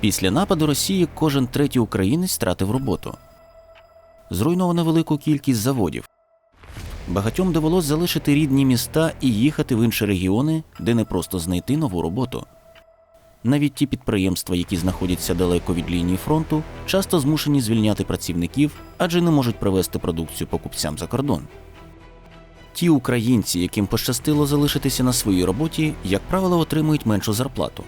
Після нападу Росії кожен третій українець втратив роботу. Зруйновано велику кількість заводів. Багатьом довелось залишити рідні міста і їхати в інші регіони, де не просто знайти нову роботу. Навіть ті підприємства, які знаходяться далеко від лінії фронту, часто змушені звільняти працівників, адже не можуть привезти продукцію покупцям за кордон. Ті українці, яким пощастило залишитися на своїй роботі, як правило, отримують меншу зарплату.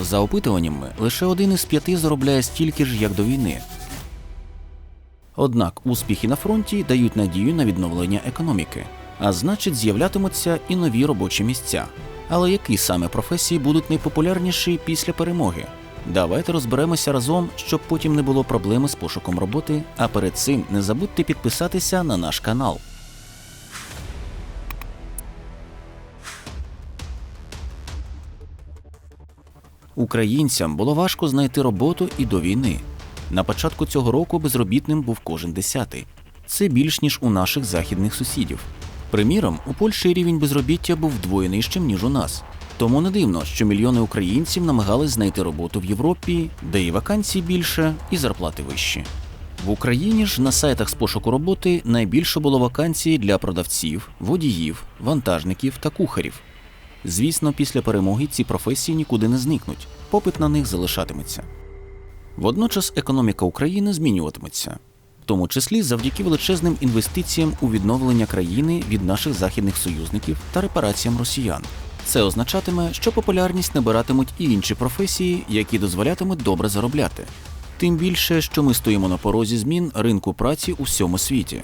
За опитуваннями, лише один із п'яти заробляє стільки ж, як до війни. Однак успіхи на фронті дають надію на відновлення економіки, а значить, з'являтимуться і нові робочі місця. Але які саме професії будуть найпопулярніші після перемоги? Давайте розберемося разом, щоб потім не було проблеми з пошуком роботи. А перед цим не забудьте підписатися на наш канал. Українцям було важко знайти роботу і до війни. На початку цього року безробітним був кожен десятий. Це більш ніж у наших західних сусідів. Приміром, у Польщі рівень безробіття був вдвоє нижчим, ніж у нас. Тому не дивно, що мільйони українців намагались знайти роботу в Європі, де і вакансій більше, і зарплати вищі. В Україні ж на сайтах з пошуку роботи найбільше було вакансій для продавців, водіїв, вантажників та кухарів. Звісно, після перемоги ці професії нікуди не зникнуть, попит на них залишатиметься. Водночас економіка України змінюватиметься, в тому числі завдяки величезним інвестиціям у відновлення країни від наших західних союзників та репараціям росіян. Це означатиме, що популярність набиратимуть і інші професії, які дозволятимуть добре заробляти. Тим більше, що ми стоїмо на порозі змін ринку праці у всьому світі.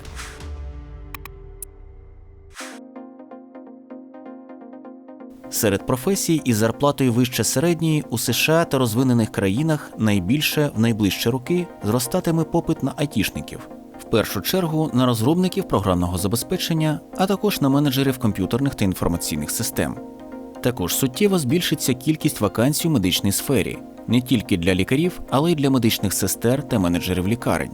Серед професій із зарплатою вище середньої у США та розвинених країнах найбільше в найближчі роки зростатиме попит на айтішників. В першу чергу на розробників програмного забезпечення, а також на менеджерів комп'ютерних та інформаційних систем. Також суттєво збільшиться кількість вакансій у медичній сфері не тільки для лікарів, але й для медичних сестер та менеджерів лікарень.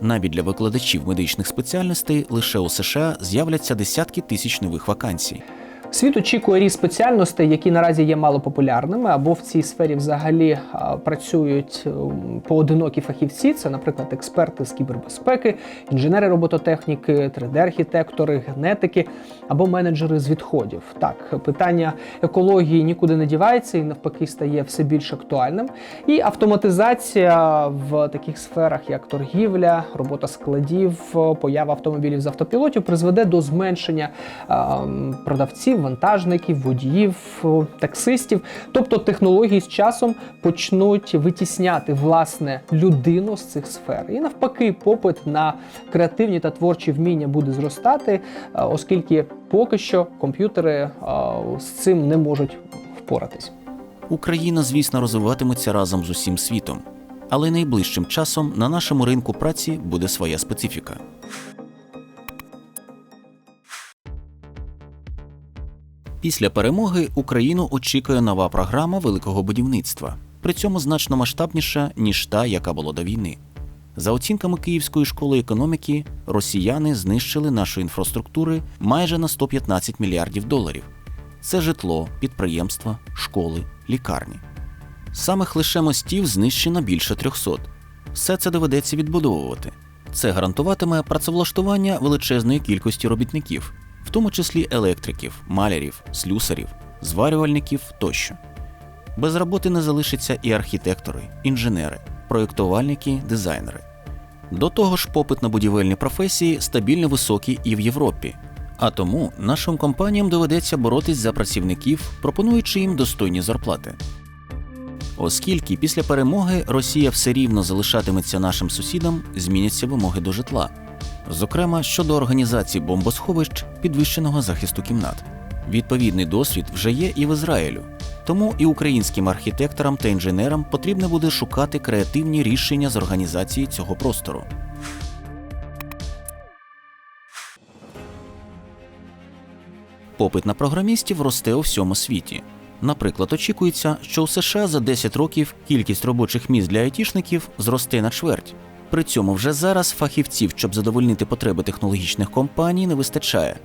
Навіть для викладачів медичних спеціальностей лише у США з'являться десятки тисяч нових вакансій. Світ очікує ріст спеціальностей, які наразі є малопопулярними, або в цій сфері взагалі працюють ем, поодинокі фахівці. Це, наприклад, експерти з кібербезпеки, інженери робототехніки, 3D-архітектори, генетики або менеджери з відходів. Так, питання екології нікуди не дівається і навпаки стає все більш актуальним. І автоматизація в таких сферах, як торгівля, робота складів, поява автомобілів з автопілотів, призведе до зменшення а, продавців вантажників, водіїв, таксистів. Тобто технології з часом почнуть витісняти власне людину з цих сфер. І навпаки, попит на креативні та творчі вміння буде зростати, е, оскільки поки що комп'ютери е, з цим не можуть впоратись. Україна, звісно, розвиватиметься разом з усім світом, але найближчим часом на нашому ринку праці буде своя специфіка. Після перемоги Україну очікує нова програма великого будівництва, при цьому значно масштабніша, ніж та, яка була до війни. За оцінками Київської школи економіки, росіяни знищили нашу інфраструктури майже на 115 мільярдів доларів. Це житло, підприємства, школи, лікарні. Самих лише мостів знищено більше 300. Все це доведеться відбудовувати. Це гарантуватиме працевлаштування величезної кількості робітників, в тому числі електриків, малярів, слюсарів, зварювальників тощо. Без роботи не залишаться і архітектори, інженери, проєктувальники, дизайнери. До того ж, попит на будівельні професії стабільно високий і в Європі. А тому нашим компаніям доведеться боротись за працівників, пропонуючи їм достойні зарплати. Оскільки після перемоги Росія все рівно залишатиметься нашим сусідом, зміняться вимоги до житла, зокрема щодо організації бомбосховищ підвищеного захисту кімнат. Відповідний досвід вже є і в Ізраїлю, тому і українським архітекторам та інженерам потрібно буде шукати креативні рішення з організації цього простору. Попит на програмістів росте у всьому світі. Наприклад, очікується, що у США за 10 років кількість робочих місць для айтішників зросте на чверть. При цьому вже зараз фахівців, щоб задовольнити потреби технологічних компаній, не вистачає.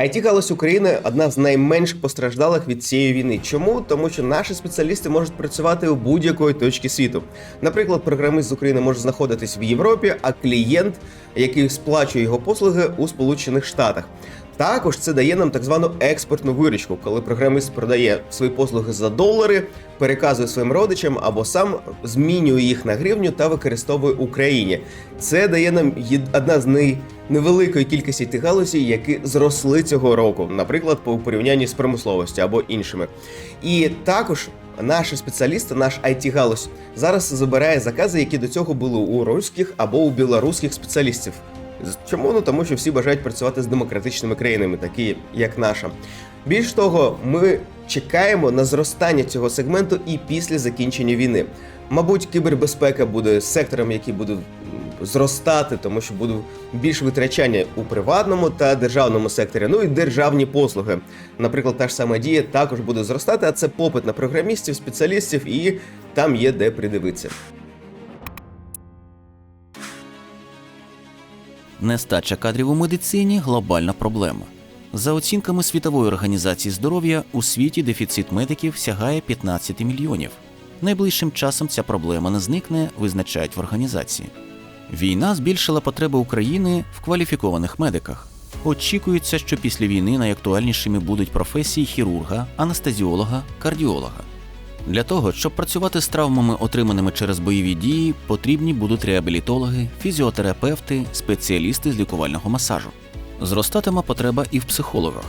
it галузь України одна з найменш постраждалих від цієї війни. Чому? Тому що наші спеціалісти можуть працювати у будь-якої точки світу. Наприклад, програмист з України може знаходитись в Європі, а клієнт, який сплачує його послуги у Сполучених Штатах. Також це дає нам так звану експортну виручку, коли програміст продає свої послуги за долари, переказує своїм родичам або сам змінює їх на гривню та використовує Україні. Це дає нам одна з невеликої кількості тих галузей, які зросли цього року, наприклад, по порівнянні з промисловістю або іншими. І також наші спеціалісти, наш it галузь зараз забирає закази, які до цього були у руських або у білоруських спеціалістів. Чому? Ну тому що всі бажають працювати з демократичними країнами, такі як наша. Більш того, ми чекаємо на зростання цього сегменту і після закінчення війни. Мабуть, кібербезпека буде сектором, який буде зростати, тому що буде більш витрачання у приватному та державному секторі. Ну і державні послуги. Наприклад, та ж сама дія також буде зростати, а це попит на програмістів, спеціалістів, і там є де придивитися. Нестача кадрів у медицині глобальна проблема. За оцінками Світової організації здоров'я, у світі дефіцит медиків сягає 15 мільйонів. Найближчим часом ця проблема не зникне, визначають в організації. Війна збільшила потреби України в кваліфікованих медиках. Очікується, що після війни найактуальнішими будуть професії хірурга, анестезіолога, кардіолога. Для того, щоб працювати з травмами, отриманими через бойові дії, потрібні будуть реабілітологи, фізіотерапевти, спеціалісти з лікувального масажу. Зростатиме потреба і в психологах.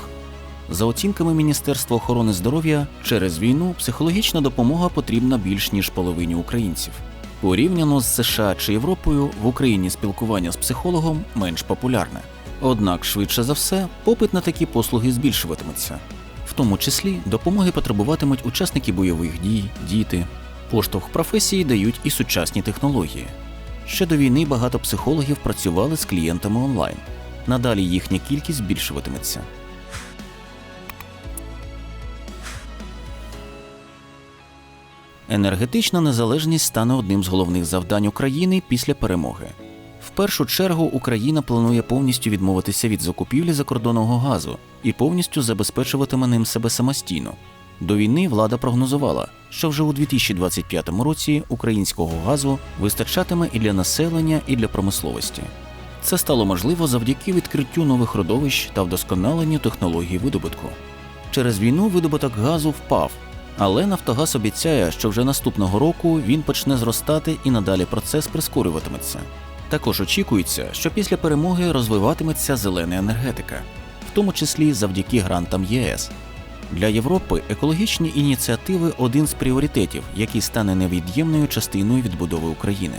За оцінками Міністерства охорони здоров'я, через війну психологічна допомога потрібна більш ніж половині українців. Порівняно з США чи Європою, в Україні спілкування з психологом менш популярне. Однак, швидше за все, попит на такі послуги збільшуватиметься. Тому числі допомоги потребуватимуть учасники бойових дій, діти. Поштовх професії дають і сучасні технології. Ще до війни багато психологів працювали з клієнтами онлайн. Надалі їхня кількість збільшуватиметься. Енергетична незалежність стане одним з головних завдань України після перемоги. Першу чергу Україна планує повністю відмовитися від закупівлі закордонного газу і повністю забезпечуватиме ним себе самостійно. До війни влада прогнозувала, що вже у 2025 році українського газу вистачатиме і для населення, і для промисловості. Це стало можливо завдяки відкриттю нових родовищ та вдосконаленню технологій видобутку. Через війну видобуток газу впав, але Нафтогаз обіцяє, що вже наступного року він почне зростати і надалі процес прискорюватиметься. Також очікується, що після перемоги розвиватиметься зелена енергетика, в тому числі завдяки грантам ЄС. Для Європи екологічні ініціативи один з пріоритетів, який стане невід'ємною частиною відбудови України.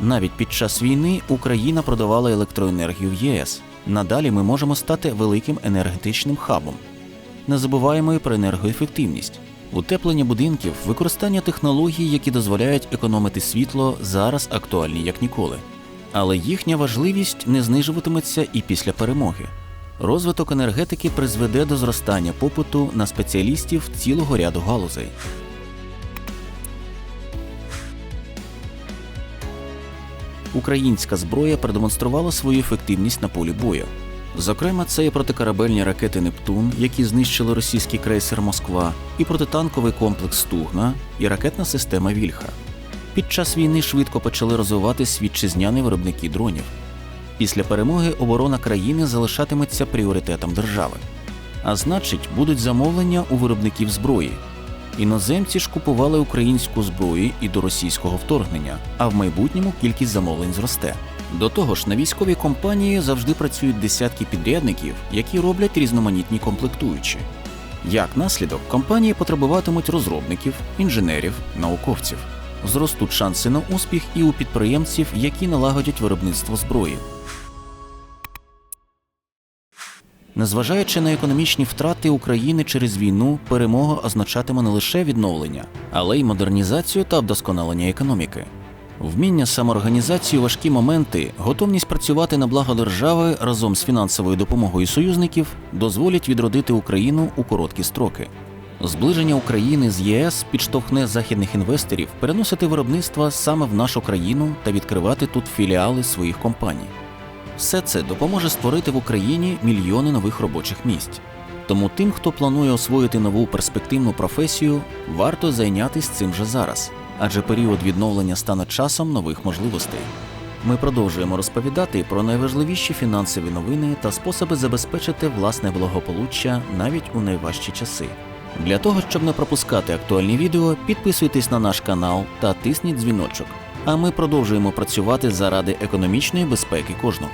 Навіть під час війни Україна продавала електроенергію в ЄС. Надалі ми можемо стати великим енергетичним хабом. Не забуваємо і про енергоефективність. Утеплення будинків, використання технологій, які дозволяють економити світло, зараз актуальні як ніколи. Але їхня важливість не знижуватиметься і після перемоги. Розвиток енергетики призведе до зростання попиту на спеціалістів цілого ряду галузей. Українська зброя продемонструвала свою ефективність на полі бою. Зокрема, це і протикорабельні ракети Нептун, які знищили російський крейсер Москва, і протитанковий комплекс Стугна, і ракетна система Вільха. Під час війни швидко почали розвиватись вітчизняні виробники дронів. Після перемоги оборона країни залишатиметься пріоритетом держави. А значить, будуть замовлення у виробників зброї. Іноземці ж купували українську зброю і до російського вторгнення, а в майбутньому кількість замовлень зросте. До того ж, на військовій компанії завжди працюють десятки підрядників, які роблять різноманітні комплектуючі. Як наслідок, компанії потребуватимуть розробників, інженерів, науковців. Зростуть шанси на успіх і у підприємців, які налагодять виробництво зброї. Незважаючи на економічні втрати України через війну, перемога означатиме не лише відновлення, але й модернізацію та вдосконалення економіки. Вміння самоорганізації важкі моменти, готовність працювати на благо держави разом з фінансовою допомогою союзників дозволять відродити Україну у короткі строки. Зближення України з ЄС підштовхне західних інвесторів переносити виробництва саме в нашу країну та відкривати тут філіали своїх компаній. Все це допоможе створити в Україні мільйони нових робочих місць. Тому тим, хто планує освоїти нову перспективну професію, варто зайнятися цим вже зараз, адже період відновлення стане часом нових можливостей. Ми продовжуємо розповідати про найважливіші фінансові новини та способи забезпечити власне благополуччя навіть у найважчі часи. Для того, щоб не пропускати актуальні відео, підписуйтесь на наш канал та тисніть дзвіночок. А ми продовжуємо працювати заради економічної безпеки кожного.